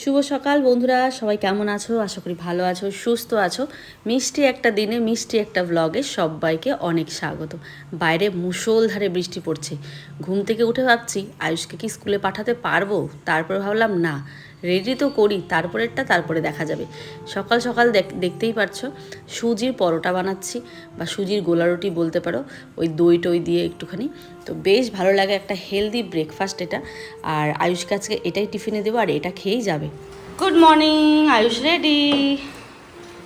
শুভ সকাল বন্ধুরা, সবাই কেমন আছো? আশা করি ভালো আছো, সুস্থ আছো। মিষ্টি একটা দিনে, মিষ্টি একটা ব্লগে সবাইকে অনেক স্বাগত। বাইরে মুষলধারে বৃষ্টি পড়ছে। ঘুম থেকে উঠে ভাবছি, আয়ুষকে কি স্কুলে পাঠাতে পারব? তারপর ভাবলাম, না। রেডি তো করি, তারপরেরটা তারপরে দেখা যাবে। সকাল সকাল দেখ- দেখতেই পারছ, সুজির পরোটা বানাচ্ছি, বা সুজির গোলা রুটি বলতে পারো, ওই দই টই দিয়ে একটুখানি। তো বেশ ভালো লাগে একটা হেলদি ব্রেকফাস্ট এটা, আর আয়ুষ আজকে এটাই টিফিনে দেবো, আর এটা খেয়েই যাবে। গুড মর্নিং আয়ুষ রেডি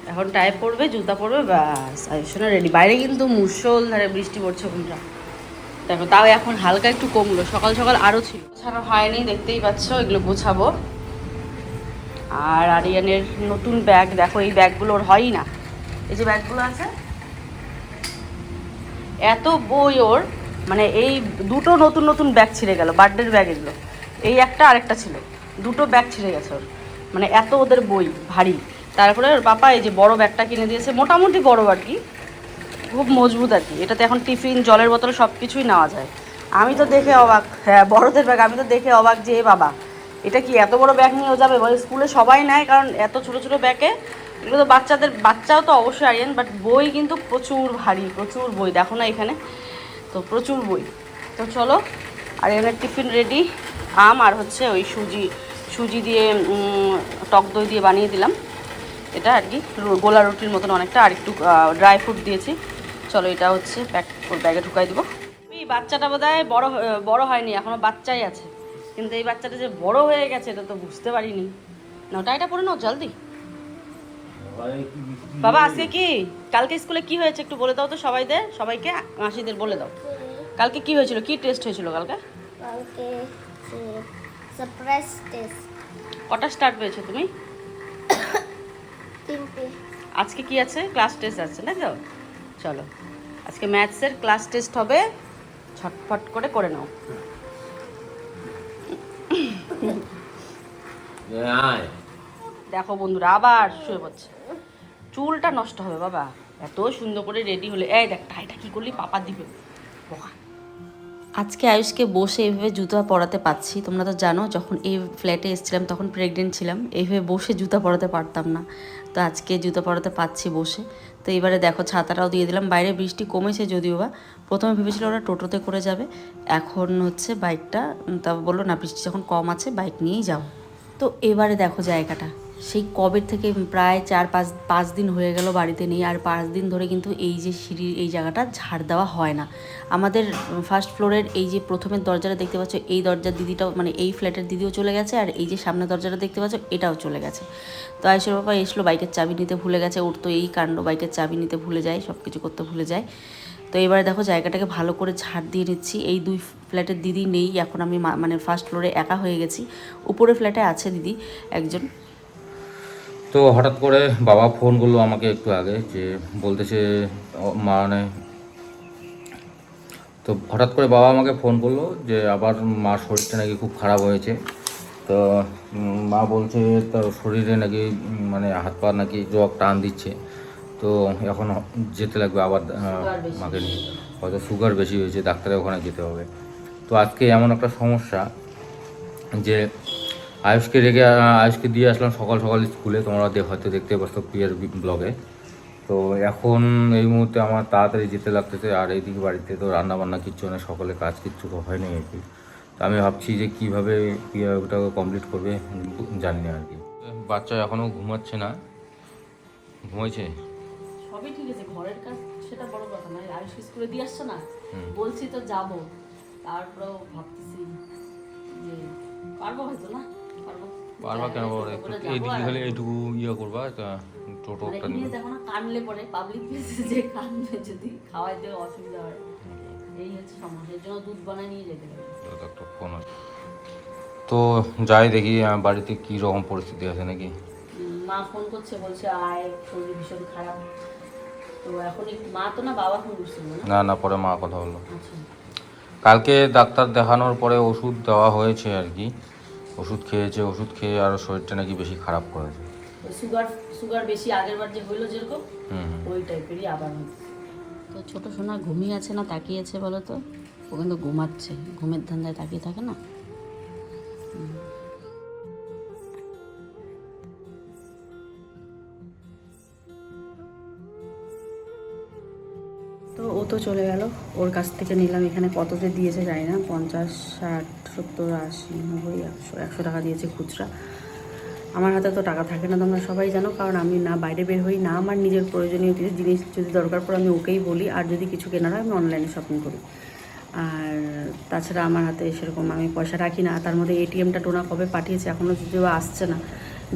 এখন টাই পড়বে জুতা পরবে, ব্যাস আয়ুষও রেডি বাইরে কিন্তু মুসল ধারে বৃষ্টি পড়ছে ঘুমটা। দেখো, তাও এখন হালকা একটু কমলো, সকাল সকাল আরও ছিল। গোছানো হয়নি, দেখতেই পাচ্ছ, এগুলো গোছাবো। আর আরিয়ানের নতুন ব্যাগ, দেখো এই ব্যাগগুলো ওর হয়ই না। এই যে ব্যাগগুলো আছে, এত বই ওর মানে এই দুটো নতুন নতুন ব্যাগ ছিঁড়ে গেল, বার্থডের ব্যাগ এগুলো। এই একটা আরেকটা ছিল, দুটো ব্যাগ ছিঁড়ে গেছে ওর। মানে এত ওদের বই, ভারী। তারপরে ওর বাবা এই যে বড় ব্যাগটা কিনে দিয়েছে, মোটামুটি বড় আর কি। খুব মজবুত আর কি। এটাতে এখন টিফিন, জলের বোতল সব কিছুই নেওয়া যায়। আমি তো দেখে অবাক। হ্যাঁ বড়দের ব্যাগ, আমি তো দেখে অবাক যে বাবা। এটা কি এত বড় ব্যাগ নিয়েও যাবে? বলে স্কুলে সবাই নেয়, কারণ এত ছোট ছোট ব্যাগে এগুলো তো বাচ্চাদের, বাচ্চাও তো অবশ্যই আরিয়ান বাট বই কিন্তু প্রচুর ভারী, প্রচুর বই। দেখো না এখানে, তো প্রচুর বই। তো চলো, আরিয়ানের টিফিন রেডি আম আর হচ্ছে ওই সুজি সুজি দিয়ে টক দই দিয়ে বানিয়ে দিলাম। এটা আর কি গোলা রুটির মতন অনেকটা, আর একটু ড্রাই ফ্রুট দিয়েছি। চলো এটা হচ্ছে প্যাক ব্যাগে ঢুকাই দিব। এই বাচ্চাটা বোধ হয় বড় বড় হয়নি, এখনও বাচ্চাই আছে। কিন্তু এই বাচ্চাটা যে বড় হয়ে গেছে এটা তো বুঝতে পারিনি। না ওটা এটা পরে নাও জলদি। বাবা আজকে কি? কালকে স্কুলে কি হয়েছে একটু বলে দাও তো সবাই সবাইদের সবাইকে মাসিদের বলে দাও। কালকে কি হয়েছিল? কি টেস্ট হয়েছিল কালকে? কালকে সারপ্রাইজ টেস্ট কটা স্টার্ট পেয়েছ তুমি? আজকে কি আছে? ক্লাস টেস্ট আছে না তো? চলো আজকে ম্যাথসের ক্লাস টেস্ট হবে। ছটফট করে করে নাও। দেখো বন্ধুরা, আবার শুয়ে পড়ছে। চুলটা নষ্ট হবে বাবা। এত সুন্দর করে রেডি হলে এই দেখ টাইটা কি করলি? পাপা দিবে। আজকে আয়ুষকে বসে এইভাবে জুতা পরাতে পাচ্ছি তোমরা তো জানো, যখন এই ফ্ল্যাটে এসেছিলাম, তখন প্রেগনেন্ট ছিলাম। এইভাবে বসে জুতা পরাতে পারতাম না। তো আজকে জুতা পরাতে পাচ্ছি বসে। তো এবারে দেখো, ছাতাটাও দিয়ে দিলাম। বাইরে বৃষ্টি কমেছে যদিও বা। প্রথমে ভেবেছিল ওরা টোটোতে করে যাবে। এখন হচ্ছে বাইকটা তা বলল, না, বৃষ্টি যখন কম আছে বাইক নিয়েই যাও তো এবারে দেখো জায়গাটা। সেই কবে থেকে প্রায় চার পাঁচ পাঁচ দিন হয়ে গেল বাড়িতে নেই। আর পাঁচ দিন ধরে কিন্তু এই যে সিঁড়ির, এই জায়গাটা ঝাড় দেওয়া হয় না। আমাদের ফার্স্ট ফ্লোরের এই যে প্রথমের দরজাটা দেখতে পাচ্ছ, এই দরজার দিদিটাও মানে এই ফ্ল্যাটের দিদিও চলে গেছে। আর এই যে সামনের দরজাটা দেখতে পাচ্ছ, এটাও চলে গেছে। তো আয়ুষের বাবা এসলো, বাইকের চাবি নিতে ভুলে গেছে। ওর তো এই কাণ্ড, বাইকের চাবি নিতে ভুলে যায় সব কিছু করতে ভুলে যায়। তো এবারে দেখো জায়গাটাকে ভালো করে ঝাড় দিয়ে নিচ্ছি। এই দুই ফ্ল্যাটের দিদি নেই, এখন আমি মানে ফার্স্ট ফ্লোরে একা হয়ে গেছি। উপরে ফ্ল্যাটে আছে দিদি একজন। তো হঠাৎ করে বাবা ফোন করল আমাকে একটু আগে যে বলতেছে মানে তো হঠাৎ করে বাবা আমাকে ফোন করল যে আবার মার শরীরটা নাকি খুব খারাপ হয়েছে। তো মা বলছে, তার শরীরে নাকি মানে হাত পা নাকি রক টান দিচ্ছে। তো এখন যেতে লাগবে আবার মাকে নিয়ে। হয়তো সুগার বেশি হয়েছে ডাক্তারের ওখানে যেতে হবে। তো আজকে এমন একটা সমস্যা যে আয়ুষকে রেখে আয়ুষকে দিয়ে আসলাম সকাল সকাল স্কুলে। তোমরা হয়তো দেখতে পাচ্ছ পিয়ার ব্লগে তো এখন এই মুহূর্তে আমার তাড়াতাড়ি যেতে লাগতেছে আর এইদিকে বাড়িতে তো রান্না বান্না কিচ্ছু না সকালে কাজ কিচ্ছু হয়নি আর কি। তো আমি ভাবছি যে কীভাবে ওটাকে কমপ্লিট করবে জানি না আর কি। বাচ্চা এখনও ঘুমাচ্ছে না। ঘুমাইছে? সবই ঠিক আছে ঘরের কাজ সেটা বড় কথা নয় আয়ুষ স্কুলে দিয়ে আসছো না? বলছি তো যাব। তারপরেও ভাবতেছি যে পারব হয়তো না? পারব। পারবা কেন? বলো একটু এইদিকে এইটুকু ইয়ে করবা মানে টোটোটা দেখো না কানলে পরে পাবলিক প্লেসে যে কানবে যদি খাওয়াইতে অসুবিধা হয়। এই হচ্ছে সমস্যা এর জন্য দুধ বানায় নিয়ে যেতে হবে। ফোন আছে। তো যাই দেখি বাড়িতে কি রকম পরিস্থিতি আছে নাকি? মা ফোন করছে বলছে আয় শরীর ভীষণ খারাপ। তো এখন মা তো না বাবা ফোন করছিল না? পরে মা কথা বলল। আচ্ছা। কালকে ডাক্তার দেখানোর পরে ওষুধ দেওয়া হয়েছে আর কি। ওষুধ খেয়েছে ওষুধ খেয়ে আরও শরীরটা নাকি বেশি খারাপ করেছে। সুগার সুগার বেশি আগের বার যে হইল যেরকম হুম হুম। ওই টাইপেরই আবার তো ছোট সোনা ঘুমিয়ে আছে না তাকিয়ে আছে বলো তো? ও কিন্তু ঘুমাচ্ছে ঘুমের ধান্দায় তাকিয়ে থাকে না? তো চলে গেল। ওর কাছ থেকে নিলাম। এখানে কততে দিয়েছে জানি না, পঞ্চাশ, ষাট, সত্তর, আশি, নব্বই, একশো একশো টাকা দিয়েছে খুচরা। আমার হাতে তো টাকা থাকে না, তোমরা সবাই জানো, কারণ আমি না বাইরে বের হই, না আমার নিজের প্রয়োজনীয় কিছু জিনিস যদি দরকার পড়ে আমি ওকেই বলি, আর যদি কিছু কেনার হয় আমি অনলাইনে শপিং করি। আর তাছাড়া আমার হাতে সেরকম আমি পয়সা রাখি না, তার মধ্যে এটিএমটা ডোনা কবে পাঠিয়েছে এখনও যদিও আসছে না।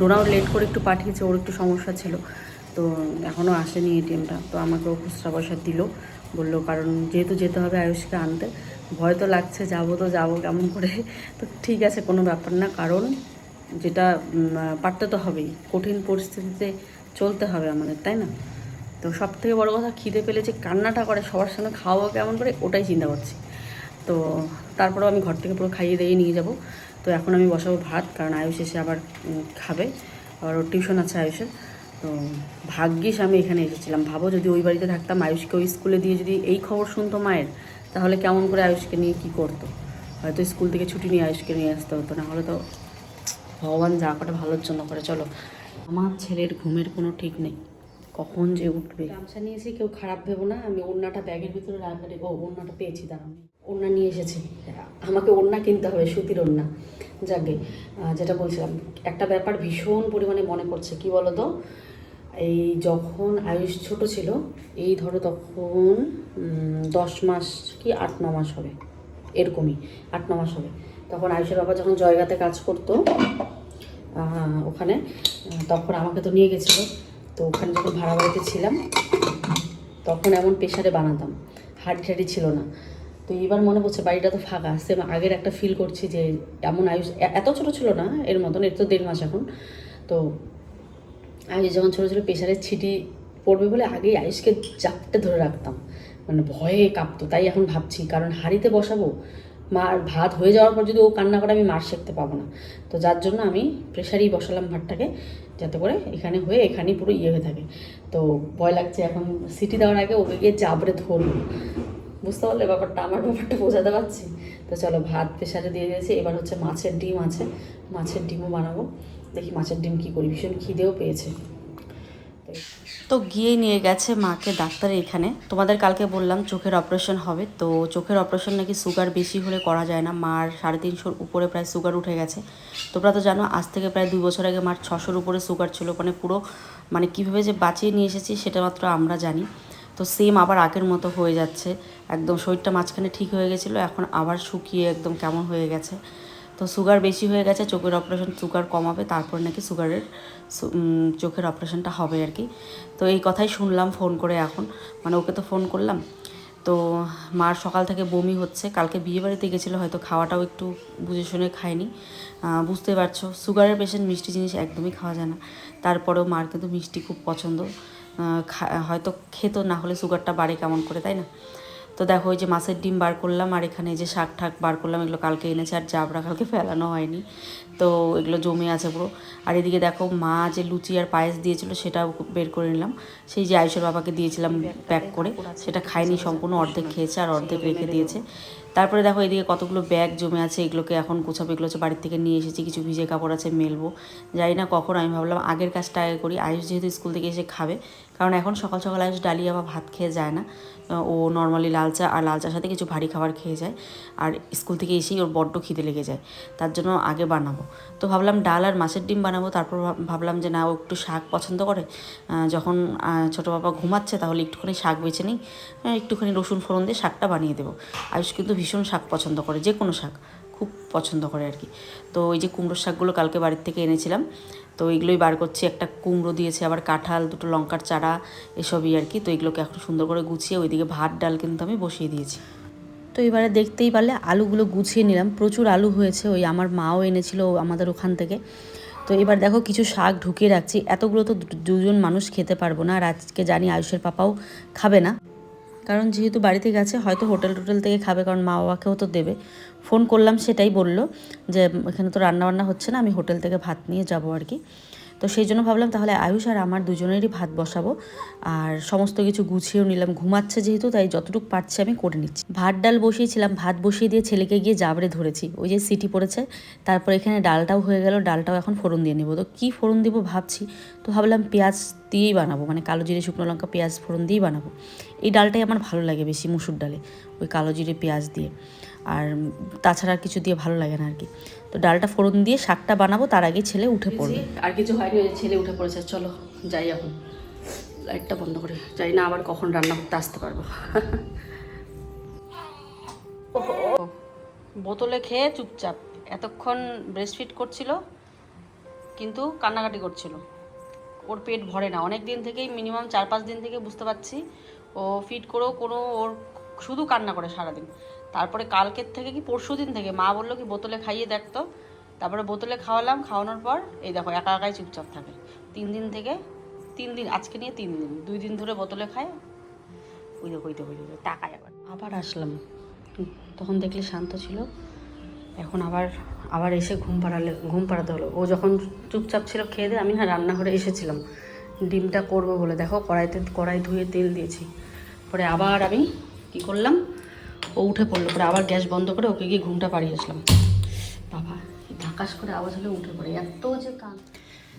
ডোনাও লেট করে একটু পাঠিয়েছে, ওর একটু সমস্যা ছিল, তো এখনও আসেনি এটিএমটা তো আমাকে ও খুচরা পয়সা দিল। বলল, কারণ যেহেতু যেতে হবে আয়ুষকে আনতে, ভয় তো লাগছে, যাব তো যাব কেমন করে? তো ঠিক আছে, কোনো ব্যাপার না, কারণ যেটা পারতে তো হবেই, কঠিন পরিস্থিতিতে চলতে হবে আমাদের, তাই না? তো সব থেকে বড়ো কথা, খিদে পেলে যে কান্নাটা করে, সবার সঙ্গে খাওয়াবো কেমন করে, ওটাই চিন্তা করছি। তো তারপরেও আমি ঘর থেকে পুরো খাইয়ে দিয়ে নিয়ে যাব। তো এখন আমি বসাবো ভাত, কারণ আয়ুষ এসে আবার খাবে। আর ওর টিউশন আছে আয়ুষের। তো ভাগ্যিস আমি এখানে এসেছিলাম। ভাবো যদি ওই বাড়িতে থাকতাম, আয়ুষকে ওই স্কুলে দিয়ে যদি এই খবর শুনতো মায়ের, তাহলে কেমন করে আয়ুষকে নিয়ে কী করতো? হয়তো স্কুল থেকে ছুটি নিয়ে আয়ুষকে নিয়ে আসতে হতো, না হলে তো ভগবান যা করে ভালোর জন্য করে। চলো, আমার ছেলের ঘুমের কোনো ঠিক নেই। কখন যে উঠবে? গামছা নিয়েছি কেউ খারাপ ভেবো না, আমি ওড়নাটা ব্যাগের ভিতরে রাখা ও ওড়নাটা পেয়েছি দাঁড়ানো ওড়না নিয়ে এসেছি। আমাকে ওড়না কিনতে হবে, সুতির ওড়না। যাকে যেটা বলছিলাম, একটা ব্যাপার ভীষণ পরিমাণে মনে পড়ছে। কি বলো তো এই যখন আয়ুষ ছোট ছিল, এই ধরো তখন দশ মাস কি আট, ন মাস হবে, এরকমই, আট, ন মাস হবে। তখন আয়ুষের বাবা যখন জয়গাতে কাজ করতো ওখানে, তখন আমাকে তো নিয়ে গেছিল। তো ওখানে যখন ভাড়া বাড়িতে ছিলাম, তখন এমন প্রেশারে বানাতাম। হাড়ি টাড়ি ছিল না। তো এবার মনে পড়ছে বাড়িটা তো ফাঁকা। সেম আগের একটা ফিল করছি যে এমন আয়ুষ এত ছোট ছিল না এর মতন, এর তো দেড় মাস এখন। তো আয়ুষ যখন ছোটো ছোটো প্রেশারের ছিটি পড়বে বলে আগেই আয়ুষকে চাপটে ধরে রাখতাম। মানে ভয়ে কাঁপতো, তাই এখন ভাবছি। কারণ হাঁড়িতে বসাবো, মার ভাত হয়ে যাওয়ার পর যদি ও কান্না করে আমি মার শিখতে পাবো না। তো যার জন্য আমি প্রেশারেই বসালাম ভাতটাকে, যাতে করে এখানে হয়ে এখানেই পুরো ইয়ে হয়ে থাকে। তো ভয় লাগছে এখন, সিটি দেওয়ার আগে ওকে গিয়ে চাপড়ে ধরবো। বুঝতে পারলে ব্যাপারটা, আমার ব্যাপারটা বোঝাতে পারছি। তো চলো ভাত প্রেশারে দিয়ে দিয়েছি, এবার হচ্ছে মাছের ডিম আছে, মাছের ডিমও বানাবো। দেখি মাছের ডিম কী করি, ভীষণ খিদেও পেয়েছে। তো গিয়ে নিয়ে গেছে মাকে ডাক্তার এখানে। তোমাদের কালকে বললাম চোখের অপারেশন হবে, তো চোখের অপারেশন নাকি সুগার বেশি হলে করা যায় না। মার সাড়ে তিনশোর উপরে প্রায় সুগার উঠে গেছে। তোমরা তো জানো, আজ থেকে প্রায় দুই বছর আগে মার ছশোর উপরে সুগার ছিল। মানে পুরো মানে কীভাবে যে বাঁচিয়ে নিয়ে এসেছি সেটা মাত্র আমরা জানি। তো সেম আবার আগের মতো হয়ে যাচ্ছে। একদম শরীরটা মাঝখানে ঠিক হয়ে গেছিল, এখন আবার শুকিয়ে একদম কেমন হয়ে গেছে। তো সুগার বেশি হয়ে গেছে, চোখের অপারেশন সুগার কমাবে, তারপর নাকি সুগারের চোখের অপারেশনটা হবে আর কি। তো এই কথাই শুনলাম ফোন করে এখন। মানে ওকে তো ফোন করলাম। তো মার সকাল থেকে বমি হচ্ছে, কালকে বিয়ে বাড়িতে গেছিল, হয়তো খাওয়াটাও একটু বুঝে শুনে খায়নি। বুঝতে পারছ সুগারের পেশেন্ট মিষ্টি জিনিস একদমই খাওয়া যায় না। তারপরেও মার কিন্তু মিষ্টি খুব পছন্দ। হয়তো খেত, না হলে সুগারটা বাড়ে কেমন করে, তাই না? তো দেখো, ওই যে মাছের ডিম বার করলাম, আর এখানে যে শাক ঠাক বার করলাম, এগুলো কালকে এনেছে, আর জাবড়া কালকে ফেলানো হয়নি। তো এগুলো জমে আছে পুরো। আর এদিকে দেখো, মা যে লুচি আর পায়েস দিয়েছিল, সেটাও বের করে নিলাম। সেই যে আয়ুষের বাবাকে দিয়েছিলাম প্যাক করে, সেটা খায়নি, সম্পূর্ণ অর্ধেক খেয়েছে, আর অর্ধেক রেখে দিয়েছে। তারপরে দেখো, এদিকে কতগুলো ব্যাগ জমে আছে, এগুলোকে এখন গোছাবো, এগুলো হচ্ছে বাড়ির থেকে নিয়ে এসেছি, কিছু ভিজে কাপড় আছে, মেলবো। জানি না কখন, আমি ভাবলাম আগের কাজটা আগে করি। আয়ুষ যেহেতু স্কুল থেকে এসে খাবে কারণ এখন সকাল সকাল আয়ুষ ডালিয়া বা ভাত খেয়ে যায় না। ও নর্মালি লাল চা আর লাল চার সাথে কিছু ভারী খাবার খেয়ে যায় আর স্কুল থেকে এসেই ওর বড্ড খিদে লেগে যায়, তার জন্য আগে বানাবো। তো ভাবলাম ডাল আর মাছের ডিম বানাবো, তারপর ভাব- ভাবলাম যে না ও একটু শাক পছন্দ করে যখন ছোটো বাবা ঘুমাচ্ছে তাহলে একটুখানি শাক বেছে নিই একটুখানি রসুন ফোড়ন দিয়ে শাকটা বানিয়ে দেবো। আয়ুষ কিন্তু ভীষণ শাক পছন্দ করে, যে কোনো শাক খুব পছন্দ করে আর কি। তো ওই যে কুমড়োর শাকগুলো কালকে বাড়ির থেকে এনেছিলাম তো এগুলোই বার করছি। একটা কুমড়ো দিয়েছে, আবার কাঁঠাল, দুটো লঙ্কার চারা, এসবই আর কি। তো এগুলোকে এখন সুন্দর করে গুছিয়ে ওইদিকে ভাত, ডাল কিন্তু আমি বসিয়ে দিয়েছি। তো এবারে দেখতেই পারলে আলুগুলো গুছিয়ে নিলাম। প্রচুর আলু হয়েছে, ওই আমার মাও এনেছিল আমাদের ওখান থেকে। তো এবার দেখো কিছু শাক ঢুকিয়ে রাখছি। এতগুলো তো দুজন মানুষ খেতে পারব না, আর আজকে জানি আয়ুষের পাপাও খাবে না। কারণ যেহেতু বাড়িতে গেছে, হয়তো হোটেল টোটেল থেকে খাবে, কারণ মা বাবাকেও তো দেবে। ফোন করলাম, সেটাই বলল যে এখানে তো রান্না বান্না হচ্ছে না, আমি হোটেল থেকে ভাত নিয়ে যাব আর কি। তো সেই জন্য ভাবলাম তাহলে আয়ুষ আর আমার দুজনেরই ভাত বসাবো। আর সমস্ত কিছু গুছিয়েও নিলাম। ঘুমাচ্ছে যেহেতু, তাই যতটুকু পারছি আমি করে নিচ্ছি। ভাত ডাল বসিয়েছিলাম, ভাত বসিয়ে দিয়ে ছেলেকে গিয়ে জাবড়ে ধরেছি। ওই যে সিটি পড়েছে, তারপর এখানে ডালটাও হয়ে গেল, ডালটাও এখন ফোড়ন দিয়ে নেব। তো কী ফোড়ন দিব ভাবছি, তো ভাবলাম পেঁয়াজ দিয়েই বানাবো মানে কালো জিরে, শুকনো লঙ্কা, পেঁয়াজ ফোড়ন দিয়েই বানাবো। এই ডালটাই আমার ভালো লাগে বেশি মুসুর ডালে, ওই কালো জিরে, পেঁয়াজ দিয়ে। আর তাছাড়া আর কিছু দিয়ে ভালো লাগে না আর কি। তো ডালটা ফোড়ন দিয়ে শাকটা বানাবো তার আগে ছেলে উঠে পড়বে। আর কিছু হয়নি ওই ছেলে উঠে পড়েছে। চলো যাই এখন। লাইটটা বন্ধ করে। যাই না আবার কখন রান্না করতে আসতে পারব। বোতলে খেয়ে চুপচাপ। এতক্ষণ ব্রেস্টফিট করছিল কিন্তু কান্নাকাটি করছিল। ওর পেট ভরে না। অনেক দিন থেকেই মিনিমাম চার পাঁচ দিন থেকে বুঝতে পারছি ও ফিট করেও কোনো ওর শুধু কান্না করে সারাদিন। তারপরে কালকের থেকে কি, পরশু দিন থেকে, মা বলল কি, বোতলে খাইয়ে দেখতো তারপরে বোতলে খাওয়ালাম, খাওয়ানোর পর এই দেখো, একা একাই চুপচাপ থাকে। তিন দিন থেকে, তিন দিন, আজকে নিয়ে তিন দিন, দুই দিন ধরে বোতলে খায়। ওই দেখো ওই দেখো, ওই টাকায় আবার। আবার আসলাম। তখন দেখলে শান্ত ছিল। এখন আবার আবার এসে ঘুম পাড়ালে, ঘুম পাড়াতে হলো। ও যখন চুপচাপ ছিল খেয়ে দিয়ে, আমি না রান্নাঘরে এসেছিলাম। ডিমটা করব বলে, দেখো, কড়াইতে, কড়াই ধুয়ে তেল দিয়েছি। পরে আবার আমি কি করলাম ও উঠে পড়ল, পরে আবার গ্যাস বন্ধ করে ওকে গিয়ে ঘুমটা পাড়িয়েছিলাম বাবা ধাকাশ করে আওয়াজ হলে উঠে পড়ে, এত যে কান।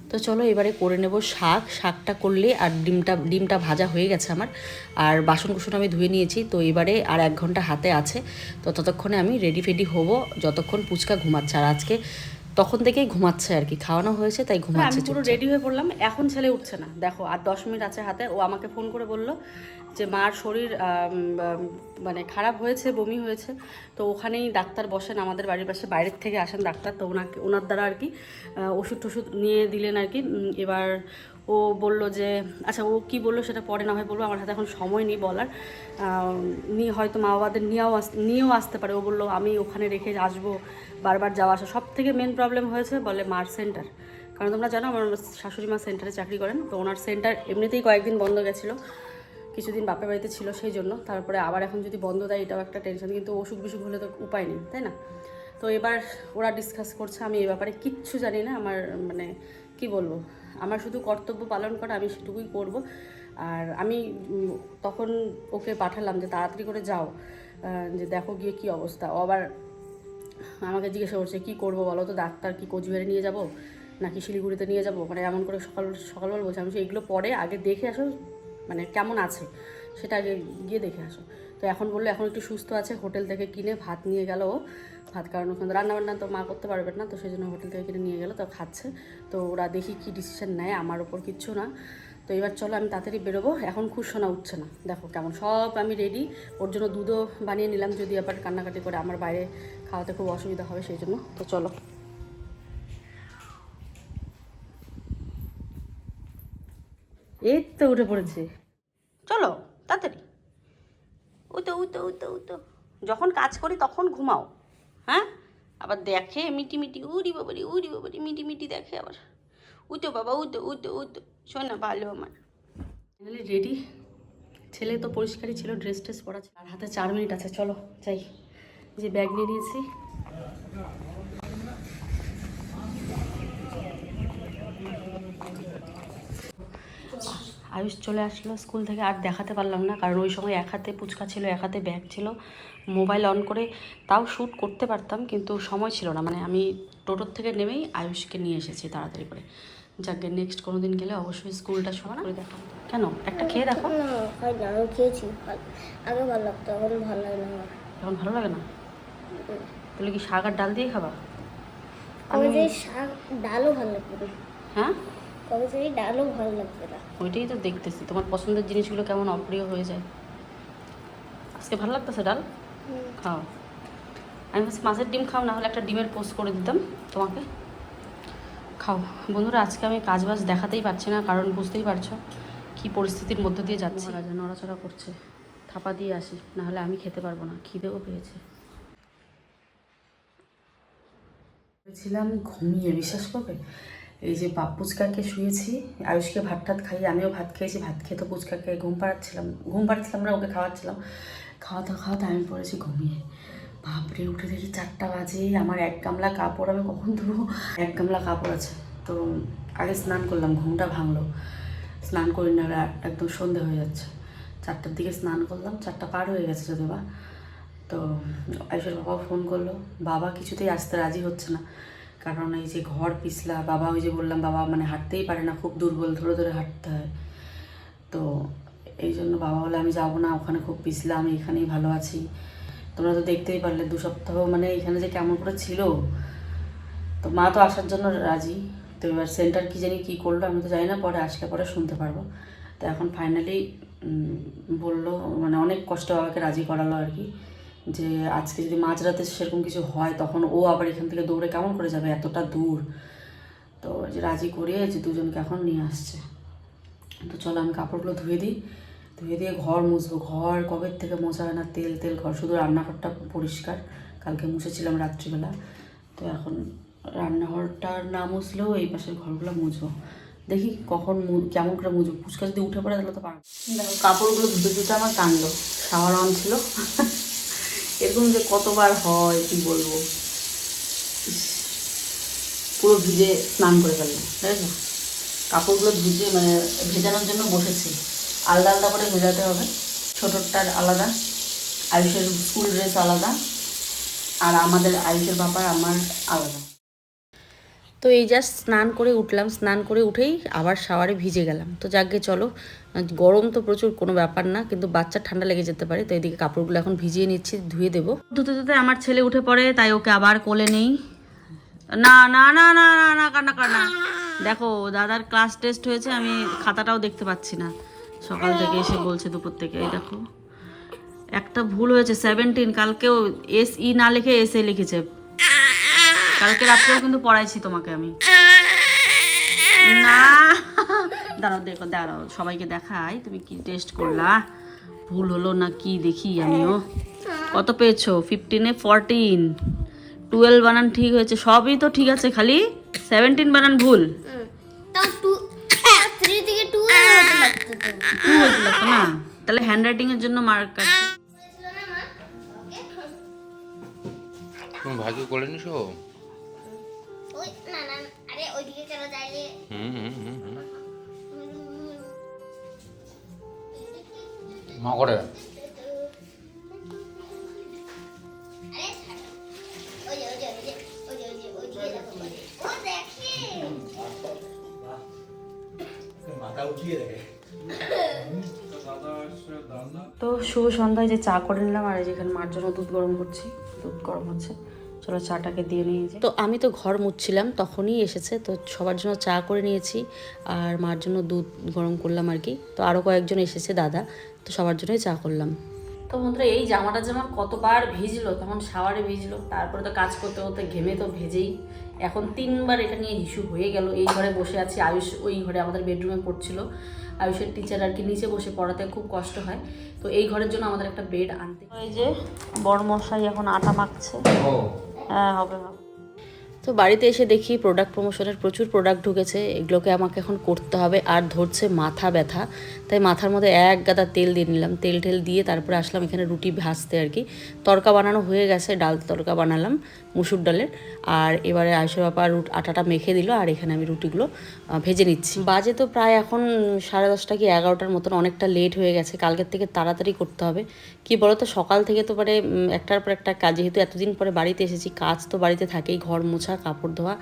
তো চলো এবারে করে নেব শাক, শাকটা করলে আর ডিমটা ডিমটা ভাজা হয়ে গেছে আমার, আর বাসন কুসন আমি ধুয়ে নিয়েছি, তো এবারে আর এক ঘণ্টা হাতে আছে, তো ততক্ষণে আমি রেডি ফেডি হব, যতক্ষণ পুচকা ঘুমাচ্ছে। আর আজকে তখন থেকেই ঘুমাচ্ছে আর কি। খাওয়ানো হয়েছে তাই ঘুমাচ্ছে পুরো রেডি হয়ে পড়লাম এখন ছেলে উঠছে না। দেখো আর দশ মিনিট আছে হাতে ও আমাকে ফোন করে বলল যে মার শরীর আম, আম, মানে খারাপ হয়েছে বমি হয়েছে। তো ওখানেই ডাক্তার বসেন আমাদের বাড়ির পাশে বাইরের থেকে আসেন ডাক্তার তো ওনাকে ওনার দ্বারা আর কি ওষুধ টষুধ নিয়ে দিলেন আর কি। এবার ও বলল যে আচ্ছা ও কি বলল সেটা পরে না হয় বলব, আমার হাতে এখন সময় নেই বলার। নিয়ে হয়তো মা বাবাদের নিয়েও আস, নিয়েও আসতে পারে। ও বলল, আমি ওখানে রেখে আসব, বারবার যাওয়া আসা। সব থেকে মেন প্রবলেম হয়েছে বলে মার সেন্টার কারণ তোমরা জানো, আমার শাশুড়ি মা সেন্টারে চাকরি করেন, তো ওনার সেন্টার এমনিতেই কয়েকদিন বন্ধ গেছিল। কিছুদিন বাপের বাড়িতে ছিল সেই জন্য, তারপরে আবার এখন যদি বন্ধ দেয়, এটাও একটা টেনশন কিন্তু অসুখ বিসুখ হলে তো উপায় নেই, তাই না? তো এবার ওরা ডিসকাস করছে, আমি এ ব্যাপারে কিচ্ছু জানি না, আমার মানে কি বলব? আমার শুধু কর্তব্য পালন করা, আমি সেটুকুই করব। আর আমি তখন ওকে পাঠালাম যে তাড়াতাড়ি করে যাও। যে দেখো গিয়ে কি অবস্থা। ও আবার আমাকে জিজ্ঞাসা করছে, কি করব বলো তো? ডাক্তার কি কোচবিহারে নিয়ে যাব? নাকি শিলিগুড়িতে নিয়ে যাব? মানে এমন করে সকাল সকালবেলা বলছে। আমি এগুলো পরে আগে দেখে আসো মানে কেমন আছে? সেটা আগে গিয়ে দেখে আসো। তো এখন বলল, এখন একটু সুস্থ আছে, হোটেল থেকে কিনে ভাত নিয়ে গেল ও। ভাত কারণ ওখানে রান্নাবান্না তো মা করতে পারবে না, তো সেই জন্য হোটেল থেকে কিনে নিয়ে গেলো, তো খাচ্ছে। তো ওরা দেখি কি ডিসিশন নেয়, আমার ওপর কিচ্ছু না। তো এবার চলো আমি তাড়াতাড়ি বেরোবো, এখন খুব শোনা উঠছে না। দেখো কেমন, সব আমি রেডি ওর জন্য দুধও বানিয়ে নিলাম যদি আবার কান্নাকাটি করে আমার বাইরে খাওয়াতে খুব অসুবিধা হবে সেই জন্য। তো চলো। এই তো উঠে পড়েছে। চলো, তাড়াতাড়ি। উতো উতো উতো উতো যখন কাজ করি তখন ঘুমাও হ্যাঁ? আবার দেখে মিটি মিটি, উড়ি বাবারি উড়ি বাবারি, মিটি মিটি দেখে আবার। উতো বাবা উতো উতো শোন না ভালো আমার। রেডি ছেলে তো পরিষ্কারই ছিল ড্রেস ট্রেস পরা আর হাতে চার মিনিট আছে, চলো, যাই। যে ব্যাগ নিয়ে নিয়েছি। আয়ুষ চলে আসলো স্কুল থেকে আর দেখাতে পারলাম না কারণ ওই সময় এক হাতে পুচকা ছিল এক হাতে ব্যাগ ছিল। মোবাইল অন করে তাও শ্যুট করতে পারতাম কিন্তু সময় ছিল না। মানে আমি টোটোর থেকে নেমেই আয়ুষকে নিয়ে এসেছি তাড়াতাড়ি করে। যাকে নেক্সট কোনো দিন গেলে অবশ্যই স্কুলটা শুট করে দেখাবো কেন? একটা খেয়ে দেখো। না না আমি খেয়েছি। আগে ভালো লাগতো এখন ভালো লাগে না এখন ভালো লাগে না? তাহলে কি শাক আর ডাল দিয়ে খাবা? যে শাক ডালও ভালো লাগবে হ্যাঁ? কবে যে ডালও ভালো লাগবে না। ওইটাই তো দেখতেছি। তোমার পছন্দের জিনিসগুলো কেমন অপ্রিয় হয়ে যায়? আজকে ভালো লাগতেছে ডাল? খাও। আমি ভাবছি মাছের ডিম খাও না হলে একটা ডিমের পোস্ট করে দিতাম তোমাকে। খাও। বন্ধুরা আজকে আমি কাজ বাজ দেখাতেই পারছি না কারণ বুঝতেই পারছ কি পরিস্থিতির মধ্যে দিয়ে যাচ্ছে। রাজা নড়াচড়া করছে। থাপা দিয়ে আসি না হলে আমি খেতে পারব না। খিদেও পেয়েছে। ছিলাম ঘুমিয়ে বিশ্বাস করবে? এই যে বাপ পুচকাকে শুয়েছি, আয়ুষকে ভাত টাত খাইয়ে আমিও ভাত খেয়েছি, ভাত খেয়ে তো পুচকাকে ঘুম পাড়াচ্ছিলাম ঘুম পাড়াচ্ছিলাম না, ওকে খাওয়াচ্ছিলাম। খাওয়াতে খাওয়াতে আমি পড়েছি ঘুমিয়ে। বাপরে, উঠে দেখি চারটা বাজে, আমার এক গামলা কাপড়, আমি কখন ধরবো এক গামলা কাপড় আছে। তো আগে স্নান করলাম, ঘুমটা ভাঙলো। স্নান করি না একদম সন্ধে হয়ে যাচ্ছে। চারটার দিকে স্নান করলাম, চারটা পার হয়ে গেছে যদি বা। তো আয়ুষের বাবা ফোন করল, বাবা কিছুতেই আসতে রাজি হচ্ছে না। কারণ এই যে ঘর পিছলা, বাবা ওই যে বললাম, বাবা মানে হাঁটতেই পারে না, খুব দুর্বল, ধরে ধরে হাঁটতে হয়। তো এই জন্য বাবা বলে, আমি যাব না, ওখানে খুব পিছলা, আমি এখানেই ভালো আছি। তোমরা তো দেখতেই পারলে, দু সপ্তাহ মানে এখানে যে কেমন করে ছিল। তো মা তো আসার জন্য রাজি। তো এবার সেন্টার কি জানি কী করল, আমি তো জানি না, পরে আসলে পরে শুনতে পারব। তো এখন ফাইনালি বলল মানে অনেক কষ্ট বাবাকে রাজি করালো আর কি। যে আজকে যদি মাঝরাতে সেরকম কিছু হয়, তখন ও আবার এখান থেকে দৌড়ে কেমন করে যাবে? এতটা দূর। তো যে রাজি করিয়ে যে দুজনকে এখন নিয়ে আসছে। তো চলো আমি কাপড়গুলো ধুয়ে দিই। ধুয়ে দিয়ে ঘর মুছবো। ঘর কবের থেকে মোছা হয় না? তেল তেল, ঘর। শুধু রান্নাঘরটা পরিষ্কার। কালকে মুছেছিলাম রাত্রিবেলা। তো এখন রান্নাঘরটার না মুছলেও এই পাশের ঘরগুলো মুছবো। দেখি কখন কেমন করে মুছবো। ফুচকা যদি উঠে পড়ে তাহলে তো পারব। কাপড়গুলো ধুতে ধুতে আমার টানলো। শাওয়ার অন ছিল। এরকম যে কতবার হয়, কি বলব? পুরো ভিজে স্নান করে ফেললাম না কাপড়গুলো ভিজে মানে ভেজানোর জন্য বসেছি। আলাদা আলাদা করে ভেজাতে হবে। ছোটোরটার আলাদা, আয়ুষের স্কুল ড্রেস আলাদা, আর আমাদের আয়ুষের বাবার আমার আলাদা। তো এই জাস্ট স্নান করে উঠলাম, স্নান করে উঠেই আবার শাওয়ারে ভিজে গেলাম। তো যাকে চলো। গরম তো প্রচুর, কোনো ব্যাপার না, কিন্তু বাচ্চার ঠান্ডা লেগে যেতে পারে, তো এদিকে কাপড়গুলো এখন ভিজিয়ে নিচ্ছি, ধুয়ে দেবো। ধুতে ধুতে আমার ছেলে উঠে পড়ে, তাই ওকে আবার কোলে নেই। না না না না না না, কান্না কান্না। দেখো, দাদার ক্লাস টেস্ট হয়েছে, আমি খাতাটাও দেখতে পাচ্ছি না। সকাল থেকে এসে বলছে দুপুর থেকে, এই দেখো। একটা ভুল হয়েছে সেভেন্টিন কালকেও এস ই না লিখে এস এ লিখেছে। কালকে রাত্রেও কিন্তু পড়াইছি তোমাকে আমি। না। দাঁড়াও, দেখো, দাঁড়াও, সবাইকে দেখাই, তুমি কি টেস্ট করলা? ভুল হলো না কি দেখি আমিও। কত পেয়েছ? ফিফটিনে ফোরটিন টুয়েলভ বানান ঠিক হয়েছে, সবই তো ঠিক আছে খালি। সেভেন্টিন বানান ভুল। তাহলে হ্যান্ড রাইটিং এর জন্য মার্ক কাটছে। তুমি ভাগ্য করে নিছো? না না আরে ওইদিকে কেন যাইলে হুম হুম হুম হুম। মা করে। তো শুভ সন্ধ্যায় যে চা করে নিলাম আর যেখানে মার জন্য দুধ গরম করছি দুধ গরম হচ্ছে। চলো চাটাকে দিয়ে নিয়ে যাই। তো আমি তো ঘর মুছছিলাম তখনই এসেছে। তো সবার জন্য চা করে নিয়েছি আর মার জন্য দুধ গরম করলাম আর কি। তো আরও কয়েকজন এসেছে দাদা। তো সবার জন্যই চা করলাম। তো বন্ধুরা এই জামাটা যে আমার কতবার ভিজলো তখন শাওয়ারে ভিজলো তারপরে তো কাজ করতে করতে ঘেমে তো ভেজেই। এখন তিনবার এটা নিয়ে ইস্যু হয়ে গেল। এই ঘরে বসে আছি আয়ুষ ওই ঘরে আমাদের বেডরুমে পড়ছিল। আয়ুষের টিচার আর কি নিচে বসে পড়াতে খুব কষ্ট হয়। তো এই ঘরের জন্য আমাদের একটা বেড আনতে। হয় যে বড় মশাই এখন আটা মাখছে। হ্যাঁ হবে হবে তো বাড়িতে এসে দেখি প্রোডাক্ট প্রমোশনের প্রচুর প্রোডাক্ট ঢুকেছে। এগুলোকে আমাকে এখন করতে হবে আর ধরছে মাথা ব্যথা। তাই মাথার মধ্যে এক গাদা তেল দিয়ে নিলাম। তেল টেল দিয়ে তারপরে আসলাম এখানে রুটি ভাজতে আর কি। তরকা বানানো হয়ে গেছে ডাল তরকা বানালাম মুসুর ডালের। আর এবারে আয়ুষের বাবা রুট আটাটা মেখে দিল আর এখানে আমি রুটিগুলো ভেজে নিচ্ছি। বাজে তো প্রায় এখন সাড়ে দশটা কি এগারোটার মতন অনেকটা লেট হয়ে গেছে। কালকের থেকে তাড়াতাড়ি করতে হবে। কি বলো তো সকাল থেকে তো মানে উম, একটার পর একটা কাজ। যেহেতু এতদিন পরে বাড়িতে এসেছি কাজ তো বাড়িতে থাকেই ঘর মোছা কাপড় ধোয়া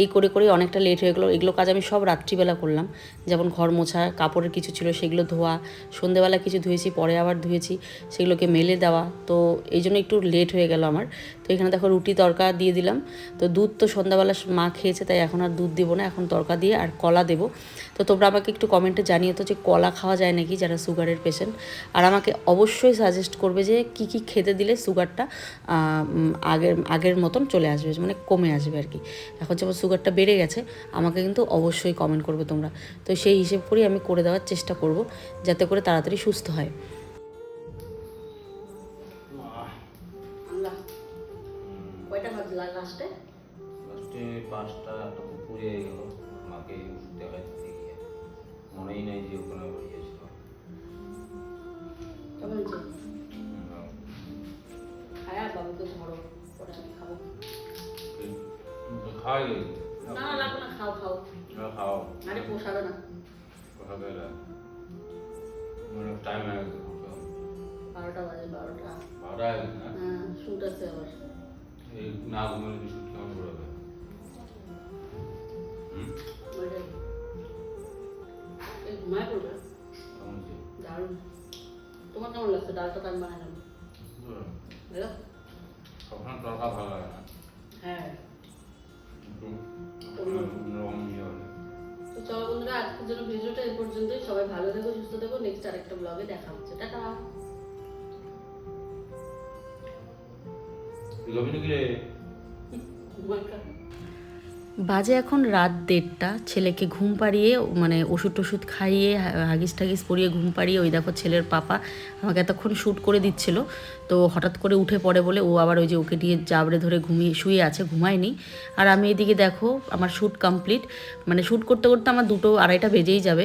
এই করে করে অনেকটা লেট হয়ে গেলো। এগুলো কাজ আমি সব রাত্রিবেলা করলাম। যেমন ঘর মোছা, কাপড়ের কিছু ছিল সেগুলো ধোয়া, সন্ধেবেলা কিছু ধুয়েছি, পরে আবার ধুয়েছি, সেগুলোকে মেলে দেওয়া। তো এই জন্য একটু লেট হয়ে গেল আমার। তো এখানে দেখো রুটি তরকা দিয়ে দিলাম। তো দুধ তো সন্ধ্যাবেলা মা খেয়েছে, তাই এখন আর দুধ দেবো না, এখন তরকা দিয়ে আর কলা দেবো। তো তোমরা আমাকে একটু কমেন্টে জানিয়ে তো যে কলা খাওয়া যায় নাকি যারা সুগারের পেশেন্ট আর আমাকে অবশ্যই সাজেস্ট করবে যে কি কি খেতে দিলে সুগারটা আগের আগের মতন চলে আসবে মানে কমে আসবে আর কি। এখন যেমন সুগারটা বেড়ে গেছে আমাকে কিন্তু অবশ্যই কমেন্ট করবে তোমরা। তো সেই হিসেব করেই আমি করে দেওয়ার চেষ্টা করব যাতে করে তাড়াতাড়ি সুস্থ হয়। পাঁচটা গেল মাকে ওষুধ দেখাতে মনেই নাই যে খাই না না লাগবে না খাও খাও খাও আরে পোষাবে না। বলে মানে টাইম হয়ে গেছে বারোটা বাজে বারোটা। বারোটা হয়ে না? শুট আছে আবার। এই না ঘুমালে বিশুট কেমন করবে হুম? ওইটাই। এই ঘুমায় পড়বে? কেমন দারুণ। তোমার কেমন লাগছে? ডালটা আমি বানালাম। না। হ্যাঁ। বন্ধুরা আজকের জন্য ভিডিওটা এ পর্যন্তই। সবাই ভালো থেকো সুস্থ থেকো। নেক্সট আরেকটা ব্লগে দেখা হচ্ছে। টাটা। লবিনুকে ওয়েলকাম নাকি রে বাজে এখন রাত দেড়টা, ছেলেকে ঘুম পাড়িয়ে মানে ওষুধ টষুধ খাইয়ে, হাগিস টাগিস পরিয়ে ঘুম পাড়িয়ে ওই দেখো ছেলের পাপা আমাকে এতক্ষণ শ্যুট করে দিচ্ছিল। তো হঠাৎ করে উঠে পড়ে বলে ও আবার ওই যে ওকে দিয়ে জাবড়ে ধরে ঘুমিয়ে শুয়ে আছে, ঘুমায়নি। আর আমি এদিকে দেখো আমার শ্যুট কমপ্লিট মানে শ্যুট করতে করতে আমার দুটো আড়াইটা বেজেই যাবে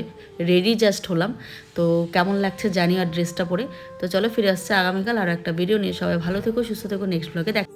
রেডি জাস্ট হলাম। তো কেমন লাগছে জানি আর ড্রেসটা পরে। তো চলো ফিরে আসছে আগামীকাল আর একটা ভিডিও নিয়ে। সবাই ভালো থেকো, সুস্থ থেকো নেক্সট ব্লগে দেখ